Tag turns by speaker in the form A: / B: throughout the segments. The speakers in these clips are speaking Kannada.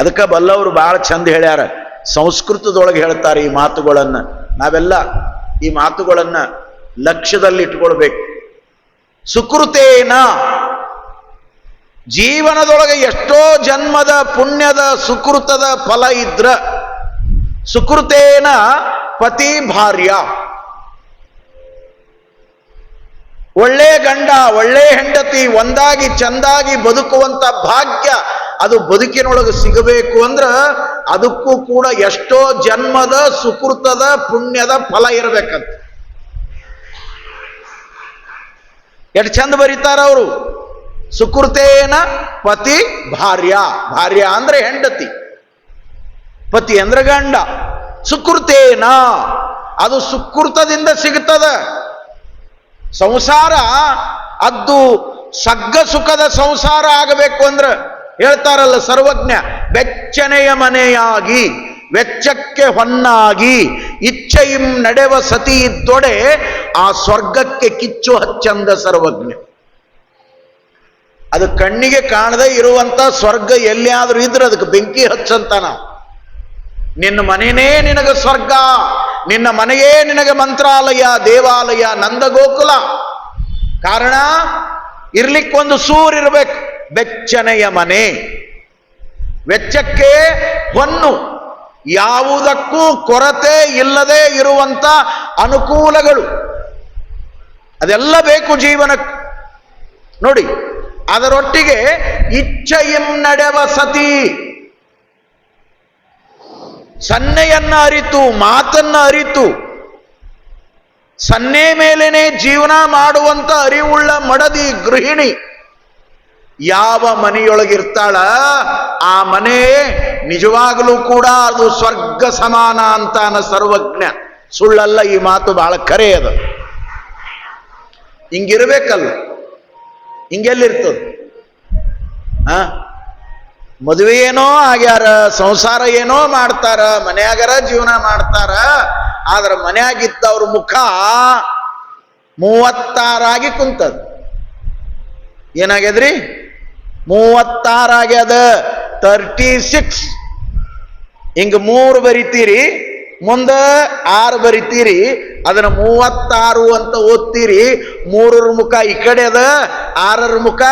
A: ಅದಕ್ಕೆ ಬಲ್ಲವರು ಭಾಳ ಚಂದ ಹೇಳ್ಯಾರ. ಸಂಸ್ಕೃತದೊಳಗೆ ಹೇಳ್ತಾರೆ ಈ ಮಾತುಗಳನ್ನು. ನಾವೆಲ್ಲ ಈ ಮಾತುಗಳನ್ನು ಲಕ್ಷ್ಯದಲ್ಲಿ ಇಟ್ಕೊಳ್ಬೇಕು. ಸುಕೃತೇನ ಜೀವನದೊಳಗೆ ಎಷ್ಟೋ ಜನ್ಮದ ಪುಣ್ಯದ ಸುಕೃತದ ಫಲ ಇದ್ರ. ಸುಕೃತೇನ ಪತಿ ಭಾರ್ಯ. ಒಳ್ಳೆ ಗಂಡ, ಒಳ್ಳೆ ಹೆಂಡತಿ, ಒಂದಾಗಿ ಚಂದಾಗಿ ಬದುಕುವಂತ ಭಾಗ್ಯ ಅದು ಬದುಕಿನೊಳಗೆ ಸಿಗಬೇಕು ಅಂದ್ರ ಅದಕ್ಕೂ ಕೂಡ ಎಷ್ಟೋ ಜನ್ಮದ, ಸುಕೃತದ, ಪುಣ್ಯದ ಫಲ ಇರಬೇಕಂತ. ಎಷ್ಟು ಚಂದ ಬರೀತಾರ ಅವರು? ಸುಕೃತೇನ ಪತಿ ಭಾರ್ಯ. ಭಾರ್ಯ ಅಂದ್ರೆ ಹೆಂಡತಿ. ಪತಿ ಅಂದ್ರೆ ಗಂಡ. ಸುಕೃತೇನ. ಅದು ಸುಕೃತದಿಂದ ಸಿಗುತ್ತದ ಸಂಸಾರ ಅದು ಸಗ್ಗ ಸುಖದ ಸಂಸಾರ ಆಗಬೇಕು ಅಂದ್ರೆ ಹೇಳ್ತಾರಲ್ಲ ಸರ್ವಜ್ಞ, ಬೆಚ್ಚನೆಯ ಮನೆಯಾಗಿ, ವೆಚ್ಚಕ್ಕೆ ಹೊನ್ನಾಗಿ, ಇಚ್ಛೆಯಿಂ ನಡೆವ ಸತಿ ಇದ್ದೊಡೆ ಆ ಸ್ವರ್ಗಕ್ಕೆ ಕಿಚ್ಚು ಹಚ್ಚಂದ ಸರ್ವಜ್ಞ. ಅದು ಕಣ್ಣಿಗೆ ಕಾಣದೇ ಇರುವಂತ ಸ್ವರ್ಗ ಎಲ್ಲಿಯಾದ್ರೂ ಇದ್ರೆ ಅದಕ್ಕೆ ಬೆಂಕಿ ಹಚ್ಚಂತ ನಾವು. ನಿನ್ನ ಮನೆಯೇ ನಿನಗೆ ಸ್ವರ್ಗ, ನಿನ್ನ ಮನೆಯೇ ನಿನಗೆ ಮಂತ್ರಾಲಯ, ದೇವಾಲಯ, ನಂದಗೋಕುಲ. ಕಾರಣ, ಇರ್ಲಿಕ್ಕೊಂದು ಸೂರ್ ಇರಬೇಕು. ಬೆಚ್ಚನೆಯ ಮನೆ. ವೆಚ್ಚಕ್ಕೆ ಹೊನ್ನು. ಯಾವುದಕ್ಕೂ ಕೊರತೆ ಇಲ್ಲದೆ ಇರುವಂತ ಅನುಕೂಲಗಳು. ಅದೆಲ್ಲ ಬೇಕು ಜೀವನಕ್ಕೆ ನೋಡಿ, ಅದರೊಟ್ಟಿಗೆ ಇಚ್ಛೆಯಂ ನಡೆವ ಸತಿ. ಸನ್ನೆಯನ್ನ ಅರಿತು, ಮಾತನ್ನ ಅರಿತು. ಸನ್ನೆ ಮೇಲೇನೆ ಜೀವನ ಮಾಡುವಂತ ಅರಿವುಳ್ಳ ಮಡದಿ ಗೃಹಿಣಿ. ಯಾವ ಮನೆಯೊಳಗಿರ್ತಾಳ, ಆ ಮನೆ ನಿಜವಾಗಲೂ ಕೂಡ ಅದು ಸ್ವರ್ಗ ಸಮಾನ ಅಂತಾನ ಸರ್ವಜ್ಞ. ಸುಳ್ಳಲ್ಲ, ಈ ಮಾತು ಬಹಳ ಕರೆ ಅದು. ಹಿಂಗಿರ್ಬೇಕಲ್ಲ. ಹಿಂಗೆಲ್ಲಿರ್ತದ? ಆ? ಮದುವೆ ಏನೋ ಆಗ್ಯಾರ, ಸಂಸಾರ ಏನೋ ಮಾಡ್ತಾರ, ಮನ್ಯಾಗರ ಜೀವನ ಮಾಡ್ತಾರ, ಆದ್ರ ಮನ್ಯಾಗಿದ್ದವ್ರ ಮುಖ ಮೂವತ್ತಾರಾಗಿ ಕುಂತದ. ಏನಾಗ್ಯದ್ರಿ? ಮೂವತ್ತಾರಾಗ್ಯದ ತರ್ಟಿ ಸಿಕ್ಸ್ ಹಿಂಗ ಮೂರು ಬರಿತೀರಿ, ಮುಂದ ಆರು ಬರಿತೀರಿ, ಅದನ್ನ ಮೂವತ್ತಾರು ಅಂತ ಓದ್ತೀರಿ. ಮೂರರ ಮುಖ ಈ ಕಡೆ ಅದ, ಆರರ ಮುಖ.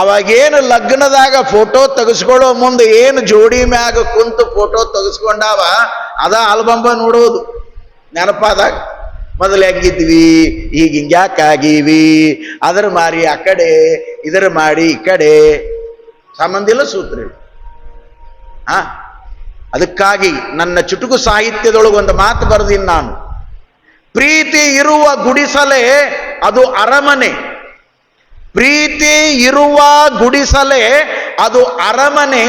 A: ಅವಾಗೇನು ಲಗ್ನದಾಗ ಫೋಟೋ ತೆಗೆಸ್ಕೊಳ್ಳೋ ಮುಂದೆ ಏನು ಜೋಡಿ ಮ್ಯಾಗ ಕುಂತು ಫೋಟೋ ತೆಗೆಸ್ಕೊಂಡಾವ, ಅದ ಆಲ್ಬಂಬ ನೋಡೋದು. ನೆನಪಾದಾಗ. ಮೊದಲು ಹೆಂಗಿದ್ವಿ ಈಗ ಹಿಂಗ್ಯಾಕಾಗೀವಿ ಅದರ ಮಾರಿ ಆ ಕಡೆ, ಇದರ ಮಾಡಿ ಈ ಕಡೆ. ಸಂಬಂಧ ಇಲ್ಲ ಸೂತ್ರ ಹಾ ಅದಕ್ಕಾಗಿ ನನ್ನ ಚುಟುಕು ಸಾಹಿತ್ಯದೊಳಗೆ ಒಂದು ಮಾತು ಬರೆದೀನಿ ನಾನು. ಪ್ರೀತಿ ಇರುವ ಗುಡಿಸಲೆ, ಅದು ಅರಮನೆ. ಪ್ರೀತಿ ಇರುವ ಗುಡಿಸಲೆ, ಅದು ಅರಮನೆ.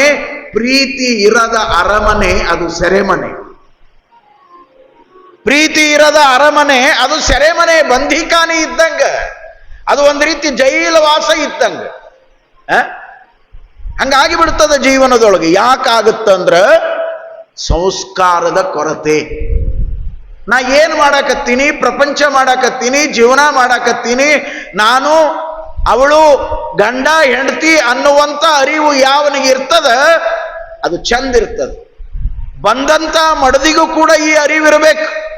A: ಪ್ರೀತಿ ಇರದ ಅರಮನೆ, ಅದು ಸೆರೆಮನೆ. ಪ್ರೀತಿ ಇರದ ಅರಮನೆ, ಅದು ಸೆರೆಮನೆ ಬಂಧಿಕಾನಿ ಇದ್ದಂಗ. ಅದು ಒಂದು ರೀತಿ ಜೈಲ ವಾಸ ಇದ್ದಂಗ ಹಂಗಾಗಿ ಬಿಡ್ತದ ಜೀವನದೊಳಗೆ. ಯಾಕಾಗುತ್ತಂದ್ರ ಸಂಸ್ಕಾರದ ಕೊರತೆ. ನಾ ಏನು ಮಾಡಾಕತ್ತೀನಿ? ಪ್ರಪಂಚ ಮಾಡಾಕತ್ತೀನಿ, ಜೀವನ ಮಾಡಾಕತ್ತೀನಿ. ನಾನು ಅವಳು ಗಂಡ, ಹೆಂಡತಿ ಅನ್ನುವಂತ ಅರಿವು ಯಾವನಿಗೆ ಇರ್ತದ? ಅದು ಚಂದ ಇರ್ತದೆ. ಬಂದಂತ ಮಡದಿಗೂ ಕೂಡ ಈ ಅರಿವಿರಬೇಕು.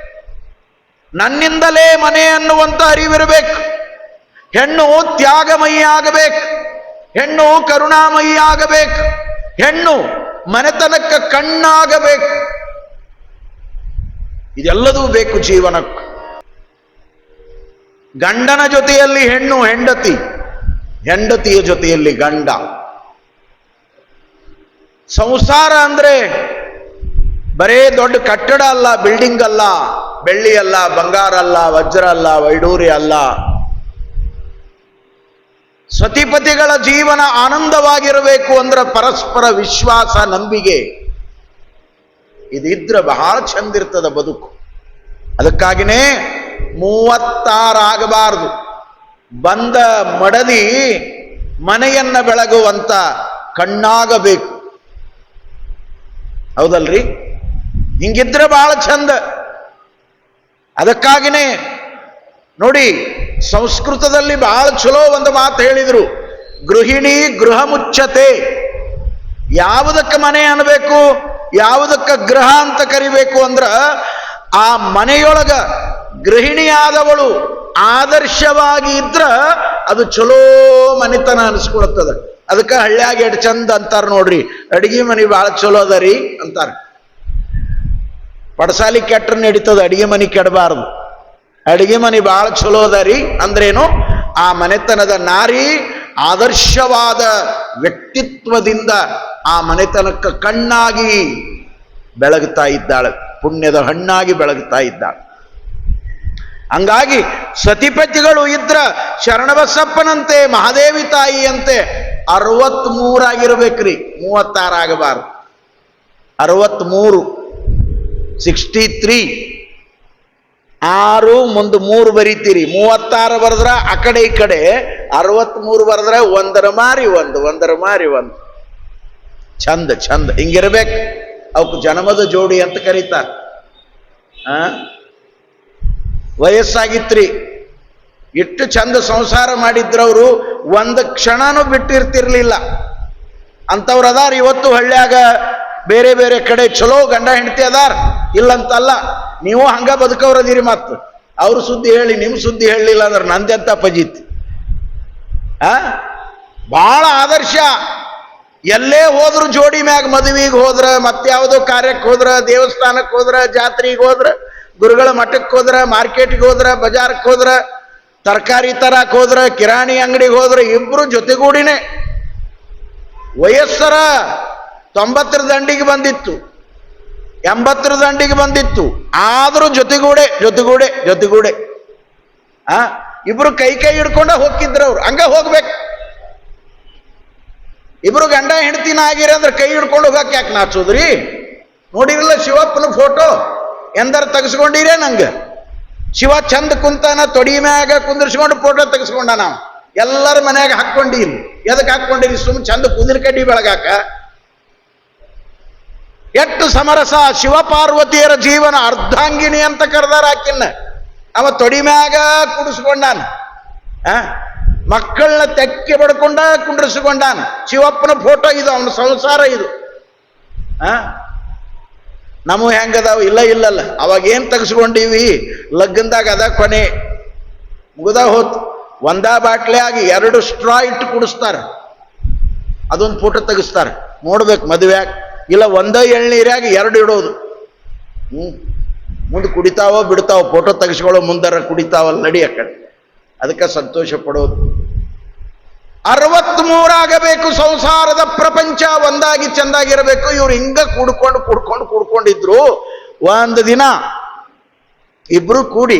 A: ನನ್ನಿಂದಲೇ ಮನೆ ಅನ್ನುವಂತ ಅರಿವಿರಬೇಕು. ಹೆಣ್ಣು ತ್ಯಾಗಮಯಿ ಆಗಬೇಕು ಹೆಣ್ಣು ಕರುಣಾಮಯಿ ಆಗಬೇಕು ಹೆಣ್ಣು ಮನೆತನಕ್ಕೆ ಕಣ್ಣಾಗಬೇಕು. ಇದೆಲ್ಲದೂ ಬೇಕು ಜೀವನಕ್ಕೆ. ಗಂಡನ ಜೊತೆಯಲ್ಲಿ ಹೆಣ್ಣು ಹೆಂಡತಿ, ಹೆಂಡತಿಯ ಜೊತೆಯಲ್ಲಿ ಗಂಡ. ಸಂಸಾರ ಅಂದ್ರೆ ಬರೇ ದೊಡ್ಡ ಕಟ್ಟಡ ಅಲ್ಲ, ಬಿಲ್ಡಿಂಗ್ ಅಲ್ಲ. ಬೆಳ್ಳಿ ಅಲ್ಲ ಬಂಗಾರ ಅಲ್ಲ ವಜ್ರ ಅಲ್ಲ ವೈಡೂರಿ ಅಲ್ಲ ಸತಿಪತಿಗಳ ಜೀವನ ಆನಂದವಾಗಿರಬೇಕು ಅಂದ್ರೆ ಪರಸ್ಪರ ವಿಶ್ವಾಸ, ನಂಬಿಕೆ. ಇದಿದ್ರೆ ಬಹಳ ಚಂದಿರ್ತದ ಬದುಕು. ಅದಕ್ಕಾಗಿನೇ ಮೂವತ್ತಾರಾಗಬಾರದು ಬಂದ ಮಡದಿ ಮನೆಯನ್ನ ಬೆಳಗುವಂತ ಕಣ್ಣಾಗಬೇಕು. ಹೌದಲ್ರಿ? ಹಿಂಗಿದ್ರೆ ಬಹಳ ಚಂದ. ಅದಕ್ಕಾಗಿನೇ ನೋಡಿ, ಸಂಸ್ಕೃತದಲ್ಲಿ ಬಹಳ ಚಲೋ ಒಂದು ಮಾತು ಹೇಳಿದರು. ಗೃಹಿಣಿ ಗೃಹ ಮುಚ್ಚತೆ. ಯಾವುದಕ್ಕೆ ಮನೆ ಅನ್ಬೇಕು ಯಾವುದಕ್ಕೆ ಗೃಹ ಅಂತ ಕರಿಬೇಕು ಅಂದ್ರೆ, ಆ ಮನೆಯೊಳಗ ಗೃಹಿಣಿಯಾದವಳು ಆದರ್ಶವಾಗಿ ಇದ್ರ ಅದು ಚಲೋ ಮನೆತನ ಅನಿಸ್ಕೊಳತ್ತದ. ಅದಕ್ಕೆ ಹಳ್ಳಿಯಾಗಿ ಎಡ್ ಚಂದ ಅಂತಾರೆ ನೋಡ್ರಿ. ಅಡಿಗೆ ಮನೆ ಭಾಳ ಚಲೋ ಅದ ರೀ ಅಂತಾರ. ಪಡಸಾಲಿ ಕೆಟ್ಟ ನಡೀತದ, ಅಡಿಗೆ ಮನೆ ಕೆಡಬಾರದು. ಅಡಿಗೆ ಮನೆ ಭಾಳ ಚಲೋ ಅದ ರೀ, ಅಂದ್ರೇನು? ಆ ಮನೆತನದ ನಾರಿ ಆದರ್ಶವಾದ ವ್ಯಕ್ತಿತ್ವದಿಂದ ಆ ಮನೆತನಕ್ಕೆ ಕಣ್ಣಾಗಿ ಬೆಳಗ್ತಾ ಇದ್ದಾಳೆ, ಪುಣ್ಯದ ಹಣ್ಣಾಗಿ ಬೆಳಗ್ತಾ ಇದ್ದಾಳೆ. ಹಂಗಾಗಿ ಸತಿಪತಿಗಳು ಇದ್ರ ಶರಣಬಸಪ್ಪನಂತೆ, ಮಹಾದೇವಿ ತಾಯಿಯಂತೆ ರೀ ಮೂರಾಗಿರ್ಬೇಕ್ರಿ ಮೂವತ್ತಾರಾಗಬಾರ್ದು ಅರವತ್ತ್ಮೂರು ಸಿಕ್ಸ್ಟಿ ತ್ರೀ ಆರು ಮುಂದೆ ಮೂರು ಬರೀತೀರಿ. ಮೂವತ್ತಾರು ಬರೆದ್ರ ಆ ಕಡೆ, ಈ ಕಡೆ. ಅರವತ್ತ್ಮೂರು ಬರೆದ್ರೆ ಒಂದರ ಮಾರಿ ಒಂದು, ಒಂದರ ಮಾರಿ ಒಂದು. ಚಂದ ಚಂದ ಹಿಂಗಿರ್ಬೇಕು. ಅವಕ್ಕೆ ಜನ್ಮದ ಜೋಡಿ ಅಂತ ಕರೀತಾರ. ಆ? ವಯಸ್ಸಾಗಿತ್ರಿ. ಎಷ್ಟು ಚಂದ ಸಂಸಾರ ಮಾಡಿದ್ರವರು ಒಂದು ಕ್ಷಣನೂ ಬಿಟ್ಟಿರ್ತಿರ್ಲಿಲ್ಲ. ಅಂಥವ್ರು ಅದಾರ. ಇವತ್ತು ಹಳ್ಳ್ಯಾಗ ಬೇರೆ ಬೇರೆ ಕಡೆ ಚಲೋ ಗಂಡ ಹೆಂಡತಿ ಅದಾರ? ಇಲ್ಲಂತಲ್ಲ, ನೀವು ಹಂಗ ಬದುಕವ್ರದಿರಿ ಮತ್ತು ಅವ್ರ ಸುದ್ದಿ ಹೇಳಿ ನಿಮ್ಮ ಸುದ್ದಿ ಹೇಳಲಿಲ್ಲ ಅಂದ್ರೆ ನಂದೆಂತ ಪಜಿತ್ ಆ? ಭಾಳ ಆದರ್ಶ. ಎಲ್ಲೇ ಹೋದ್ರು ಜೋಡಿ ಮ್ಯಾಗ ಮದುವೆಗೆ ಹೋದ್ರ ಮತ್ತಾವುದೋ ಕಾರ್ಯಕ್ಕೆ ಹೋದ್ರ, ದೇವಸ್ಥಾನಕ್ಕೆ ಹೋದ್ರ, ಜಾತ್ರೆಗೆ ಹೋದ್ರ, ಗುರುಗಳ ಮಠಕ್ಕೆ ಹೋದ್ರ, ಮಾರ್ಕೆಟ್ಗೆ ಹೋದ್ರ ಬಜಾರ್ಕ್ಕೆ ಹೋದ್ರ, ತರಕಾರಿ ತರಕ್ಕೆ ಹೋದ್ರ, ಕಿರಾಣಿ ಅಂಗಡಿಗೆ ಹೋದ್ರ, ಇಬ್ರು ಜೊತೆಗೂಡಿನೇ. ವಯಸ್ಸರ ತೊಂಬತ್ತರ ದಂಡಿಗೆ ಬಂದಿತ್ತು, ಎಂಬತ್ತರ ದಂಡಿಗೆ ಬಂದಿತ್ತು. ಆದರೂ ಜೊತೆಗೂಡೆ ಜೊತೆಗೂಡೆ ಜೊತೆಗೂಡೆ. ಆ, ಇಬ್ರು ಕೈ ಕೈ ಹಿಡ್ಕೊಂಡ ಹೋಗಿದ್ರು ಅವ್ರು ಹಂಗ ಹೋಗ್ಬೇಕು. ಇಬ್ರು ಗಂಡ ಹೆಂಡತಿನ ಆಗಿರಿ ಅಂದ್ರೆ ಕೈ ಹಿಡ್ಕೊಂಡು ಹೋಗಕ್ಕೆ ಯಾಕೆ ನಾಚೋದ್ರಿ? ನೋಡಿರಲ್ಲ ಶಿವಪ್ಪನ ಫೋಟೋ? ಎಂದರ ತೆಗೆಸ್ಕೊಂಡಿರೇ ನಂಗೆ? ಶಿವ ಚಂದ ಕುಂತಾನ, ತೊಡಿ ಮ್ಯಾಗ ಕುಂದಿರ್ಸ್ಕೊಂಡು ಫೋಟೋ ತೆಗೆಸ್ಕೊಂಡ ನಾವು. ಎಲ್ಲರ ಮನ್ಯಾಗ ಹಾಕ್ಕೊಂಡಿರಿ ಎದಕ್ಕೆ ಹಾಕ್ಕೊಂಡಿರಿ? ಸುಮ್ ಚಂದ ಕುಂದಿನ ಕಡ್ಡಿ ಬೆಳಗಾಕ. ಎಷ್ಟು ಸಮರಸ ಶಿವಪಾರ್ವತಿಯರ ಜೀವನ ಅರ್ಧಾಂಗಿಣಿ ಅಂತ ಕರೆದಾರ ಆಕಿನ್ನ. ಅವ ತೊಡಿ ಮ್ಯಾಗ ಕುಡಿಸ್ಕೊಂಡಾನ ಮಕ್ಕಳನ್ನ ತೆಕ್ಕೆ ಬಡ್ಕೊಂಡ ಕುಂಡ್ರಿಸ್ಕೊಂಡಾನ. ಶಿವಪ್ಪನ ಫೋಟೋ ಇದು, ಅವನ ಸಂಸಾರ ಇದು. ನಮಗೂ ಹೆಂಗದಾವ? ಇಲ್ಲ, ಇಲ್ಲಲ್ಲ. ಅವಾಗ ಏನ್ ತೆಗೆಸ್ಕೊಂಡೀವಿ? ಲಗ್ನದಾಗ ಅದ ಕೊನೆ. ಮುಗದ ಹೋತ್. ಒಂದಾ ಬಾಟ್ಲೆ ಆಗಿ ಎರಡು ಸ್ಟ್ರಾ ಇಟ್ಟು ಕುಡಿಸ್ತಾರೆ ಅದೊಂದು ಫೋಟೋ ತೆಗಿಸ್ತಾರ. ನೋಡ್ಬೇಕು ಮದುವೆಯಾಗ. ಇಲ್ಲ ಒಂದೇ ಎಳ್ನೀರ್ಯಾಗ ಎರಡು ಇಡೋದು. ಹ್ಞೂ ಮುಂದೆ ಕುಡಿತಾವೋ ಬಿಡ್ತಾವೋ ಫೋಟೋ ತೆಗೆಸ್ಕೊಳ್ಳೋ ಮುಂದರ ಕುಡಿತಾವಲ್ಲ ನಡಿ ಆ ಅದಕ್ಕೆ ಸಂತೋಷ ಪಡೋದು. ಅರವತ್ಮೂರಾಗಬೇಕು, ಸಂಸಾರದ ಪ್ರಪಂಚ ಒಂದಾಗಿ ಚೆಂದಾಗಿರಬೇಕು. ಇವ್ರು ಹಿಂಗ ಕೂಡ್ಕೊಂಡು ಕೂಡ್ಕೊಂಡು, ಕೂಡ್ಕೊಂಡಿದ್ರು. ಒಂದು ದಿನ ಇಬ್ರು ಕೂಡಿ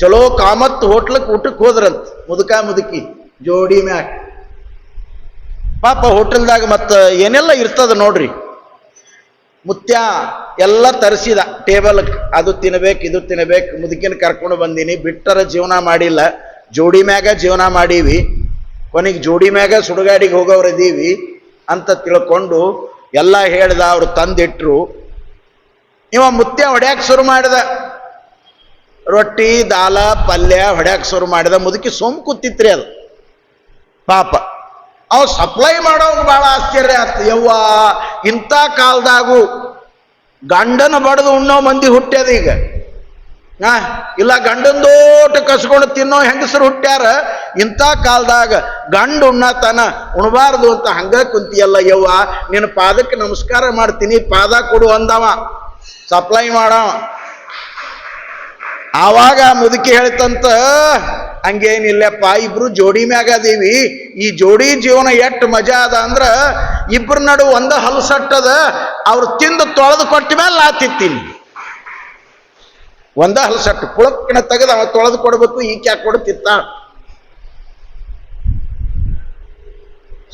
A: ಚಲೋ ಕಾಮತ್ ಹೋಟ್ಲಕ್ಕೆ ಊಟಕ್ಕೆ ಹೋದ್ರಂತ. ಮುದುಕ ಮುದುಕಿ, ಜೋಡಿ ಮ್ಯಾಗ. ಪಾಪ ಹೋಟೆಲ್ದಾಗ ಮತ್ತು ಏನೆಲ್ಲ ಇರ್ತದ ನೋಡ್ರಿ. ಮುತ್ಯ ಎಲ್ಲ ತರಿಸಿದ. ಟೇಬಲ್ ಅದು ತಿನ್ಬೇಕು, ಇದು ತಿನ್ಬೇಕು, ಮುದುಕಿನ ಕರ್ಕೊಂಡು ಬಂದೀನಿ. ಬಿಟ್ಟರ ಜೀವನ ಮಾಡಿಲ್ಲ. ಜೋಡಿ ಮ್ಯಾಗ ಜೀವನ ಮಾಡೀವಿ. ಕೊನೆಗೆ ಜೋಡಿ ಮ್ಯಾಗ ಸುಡುಗಾಡಿಗೆ ಹೋಗೋರು ಇದೀವಿ ಅಂತ ತಿಳ್ಕೊಂಡು ಎಲ್ಲ ಹೇಳ್ದ ಅವ್ರು ತಂದಿಟ್ರು. ಇವ ಮುತ್ಯ ಹೊಡ್ಯಾಕ್ ಶುರು ಮಾಡಿದ. ರೊಟ್ಟಿ, ದಾಲ, ಪಲ್ಯ ಹೊಡ್ಯಾಕೆ ಶುರು ಮಾಡಿದ. ಮುದುಕಿ ಸೋಮ್ ಕೂತಿತ್ರಿ ಅದು. ಪಾಪ. ಅವ್ ಸಪ್ಲೈ ಮಾಡೋನು ಬಹಳ ಆಶ್ಚರ್ಯ ಆಯ್ತು ಯವ್ವ, ಇಂಥ ಕಾಲದಾಗು ಗಂಡನ ಬಡದು ಉಣ್ಣೋ ಮಂದಿ ಹುಟ್ಟ್ಯದ ಈಗ. ಹಾ, ಇಲ್ಲ ಗಂಡಂದೋಟ ಕಸ್ಕೊಂಡು ತಿನ್ನೋ ಹೆಂಗಸರು ಹುಟ್ಟ್ಯಾರ? ಇಂಥ ಕಾಲದಾಗ ಗಂಡು ಉಣ್ಣತನ ಉಣಬಾರದು ಅಂತ ಹಂಗ ಕುಂತಿಯಲ್ಲ ಯವ್ವ. ನಿನ್ನ ಪಾದಕ್ಕೆ ನಮಸ್ಕಾರ ಮಾಡ್ತೀನಿ, ಪಾದ ಕೊಡು ಅಂದವ. ಸಪ್ಲೈ ಮಾಡವ. ಆವಾಗ ಮುದುಕಿ ಹೇಳ್ತಂತ, ಹಂಗೇನಿಲ್ಲಪ್ಪ, ಇಬ್ರು ಜೋಡಿ ಮ್ಯಾಗ ಅದೀವಿ. ಈ ಜೋಡಿ ಜೀವನ ಎಷ್ಟು ಮಜಾ ಅದ ಅಂದ್ರ, ಇಬ್ರ ನಡು ಒಂದ ಹಲಸಟ್ಟದ, ಅವ್ರು ತಿಂದು ತೊಳೆದು ಕೊಟ್ಟ ಮೇಲೆ ನಾ ತಿತ್ತೀನಿ ಒಂದ ಹಲಸಟ್ಟು ಪುಳಕ್ಕಿನ ತೆಗೆದು ಅವ ತೊಳೆದು ಕೊಡ್ಬೇಕು, ಈಕೆ ಯಾಕೆ ಕೊಡ್ತಿತ್ತ?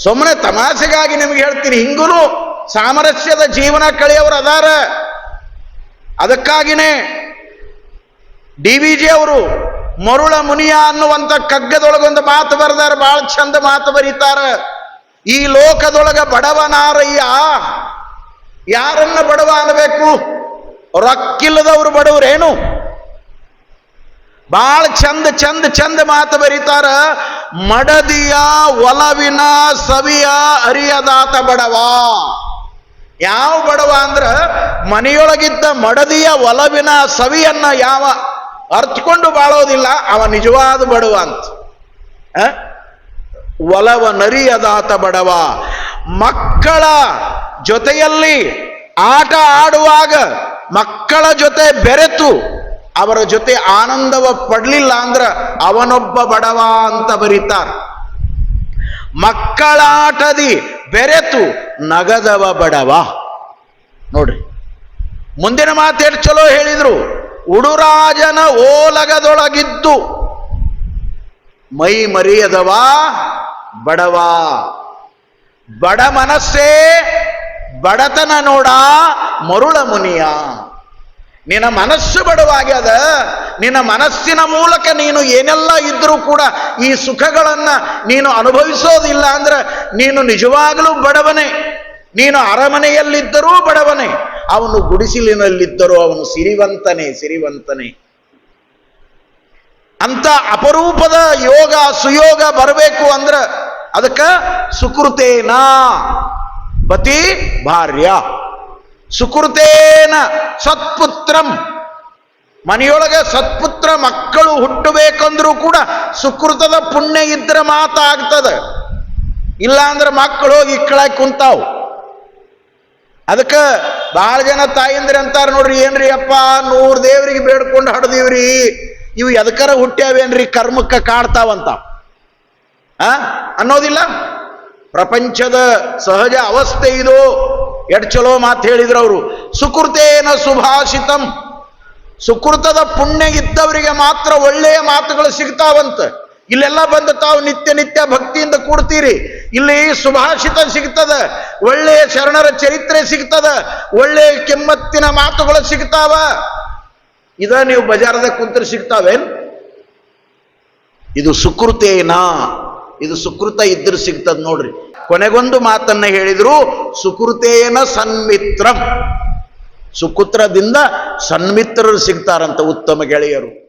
A: ಸುಮ್ಮನೆ ತಮಾಷೆಗಾಗಿ ನಿಮ್ಗೆ ಹೇಳ್ತೀನಿ ಹಿಂಗೂ ಸಾಮರಸ್ಯದ ಜೀವನ ಕಳೆಯವರು ಅದಾರ. ಅದಕ್ಕಾಗಿನೇ ಡಿ ವಿ ಜಿ ಅವರು ಮರುಳ ಮುನಿಯ ಅನ್ನುವಂಥ ಕಗ್ಗದೊಳಗೊಂದು ಮಾತು ಬರೆದಾರ ಬಹಳ ಚಂದ ಮಾತು ಬರೀತಾರ. ಈ ಲೋಕದೊಳಗ ಬಡವನಾರಯ್ಯ ಯಾರನ್ನ ಬಡವ ಅನ್ನಬೇಕು ರೊಕ್ಕಿಲ್ಲದವ್ರು ಬಡವರೇನು? ಬಾಳ ಚಂದ ಚಂದ ಚಂದ ಮಾತು ಬರೀತಾರ. ಮಡದಿಯ, ಒಲವಿನ, ಸವಿಯ, ಅರಿಯದಾತ ಬಡವ. ಯಾವ ಬಡವ ಅಂದ್ರ ಮನೆಯೊಳಗಿದ್ದ ಮಡದಿಯ, ಒಲವಿನ, ಸವಿಯನ್ನ ಯಾವ ಅರ್ಥಕೊಂಡು ಬಾಳೋದಿಲ್ಲ, ಅವ ನಿಜವಾದ ಬಡವ ಅಂತ? ಒಲವ ನರಿಯದಾತ ಬಡವ. ಮಕ್ಕಳ ಜೊತೆಯಲ್ಲಿ ಆಟ ಆಡುವಾಗ ಮಕ್ಕಳ ಜೊತೆ ಬೆರೆತು, ಅವರ ಜೊತೆ ಆನಂದವ ಪಡಲಿಲ್ಲ ಅಂದ್ರ ಅವನೊಬ್ಬ ಬಡವ ಅಂತ ಬರೀತಾರ. ಮಕ್ಕಳಾಟದಿ ಬೆರೆತು ನಗದವ ಬಡವ. ನೋಡ್ರಿ, ಮುಂದಿನ ಮಾತು ಎಷ್ಟು ಚಲೋ ಹೇಳಿದ್ರು? ಉಡುರಾಜನ ಓಲಗದೊಳಗಿದ್ದು ಮೈ ಮರಿಯದವಾ ಬಡವ. ಬಡ ಮನಸ್ಸೇ ಬಡತನ ನೋಡ ಮರುಳ ಮುನಿಯ. ನಿನ್ನ ಮನಸ್ಸು ಬಡವಾಗ್ಯದ ನಿನ್ನ ಮನಸ್ಸಿನ ಮೂಲಕ ನೀನು ಏನೆಲ್ಲ ಇದ್ದರೂ ಕೂಡ ಈ ಸುಖಗಳನ್ನು ನೀನು ಅನುಭವಿಸೋದಿಲ್ಲ ಅಂದ್ರೆ ನೀನು ನಿಜವಾಗಲೂ ಬಡವನೇ. ನೀನು ಅರಮನೆಯಲ್ಲಿದ್ದರೂ ಬಡವನೇ. ಅವನು ಗುಡಿಸಿಲಿನಲ್ಲಿದ್ದರೂ ಅವನು ಸಿರಿವಂತನೇ ಸಿರಿವಂತನೇ. ಅಂತ ಅಪರೂಪದ ಯೋಗ, ಸುಯೋಗ ಬರಬೇಕು ಅಂದ್ರ ಅದಕ್ಕ ಸುಕೃತೇನ ಪತಿ ಭಾರ್ಯ. ಸುಕೃತೇನ ಸತ್ಪುತ್ರಂ. ಮನೆಯೊಳಗೆ ಸತ್ಪುತ್ರ ಮಕ್ಕಳು ಹುಟ್ಟಬೇಕಂದ್ರೂ ಕೂಡ ಸುಕೃತದ ಪುಣ್ಯ ಇದ್ರೆ ಮಾತಾಗ್ತದೆ. ಇಲ್ಲ ಅಂದ್ರೆ ಮಕ್ಕಳು ಹೋಗಿ ಇಕ್ಕಳಾಗಿ ಕುಂತಾವ್. ಅದಕ್ಕೆ ಬಹಳ ಜನ ತಾಯಿಂದ್ರಿ ಅಂತಾರೆ ನೋಡ್ರಿ, ಏನ್ರಿ ಅಪ್ಪ, ನೂರು ದೇವ್ರಿಗೆ ಬೇಡ್ಕೊಂಡು ಹಡ್ದೀವ್ರಿ. ಇವು ಎದಕರ ಹುಟ್ಟ್ಯಾವೇನ್ರಿ ಕರ್ಮಕ್ಕೆ ಕಾಡ್ತಾವಂತ. ಆ? ಅನ್ನೋದಿಲ್ಲ? ಪ್ರಪಂಚದ ಸಹಜ ಅವಸ್ಥೆ ಇದು. ಎಡ್ ಚಲೋ ಮಾತು ಹೇಳಿದ್ರು ಅವರು. ಸುಕೃತೇನ ಸುಭಾಷಿತಂ. ಸುಕೃತದ ಪುಣ್ಯ ಇದ್ದವರಿಗೆ ಮಾತ್ರ ಒಳ್ಳೆಯ ಮಾತುಗಳು ಸಿಗ್ತಾವಂತ. ಇಲ್ಲೆಲ್ಲ ಬಂದು ತಾವು ನಿತ್ಯ ನಿತ್ಯ ಭಕ್ತಿಯಿಂದ ಕೂಡ್ತೀರಿ. ಇಲ್ಲಿ ಸುಭಾಷಿತ ಸಿಗ್ತದ ಒಳ್ಳೆಯ ಶರಣರ ಚರಿತ್ರೆ ಸಿಗ್ತದ ಒಳ್ಳೆಯ ಕೆಮ್ಮತ್ತಿನ ಮಾತುಗಳು ಸಿಗ್ತಾವ. ಇದ ನೀವು ಬಜಾರದ ಕುಂತರು ಸಿಗ್ತಾವೇನ್? ಇದು ಸುಕೃತೇನಾ? ಇದು ಸುಕೃತ ಇದ್ರೆ ಸಿಗ್ತದ ನೋಡ್ರಿ. ಕೊನೆಗೊಂದು ಮಾತನ್ನ ಹೇಳಿದ್ರು, ಸುಕೃತೇನ ಸನ್ಮಿತ್ರ. ಸುಕೃತ್ರದಿಂದ ಸನ್ಮಿತ್ರರು ಸಿಗ್ತಾರಂತ ಉತ್ತಮ ಗೆಳೆಯರು.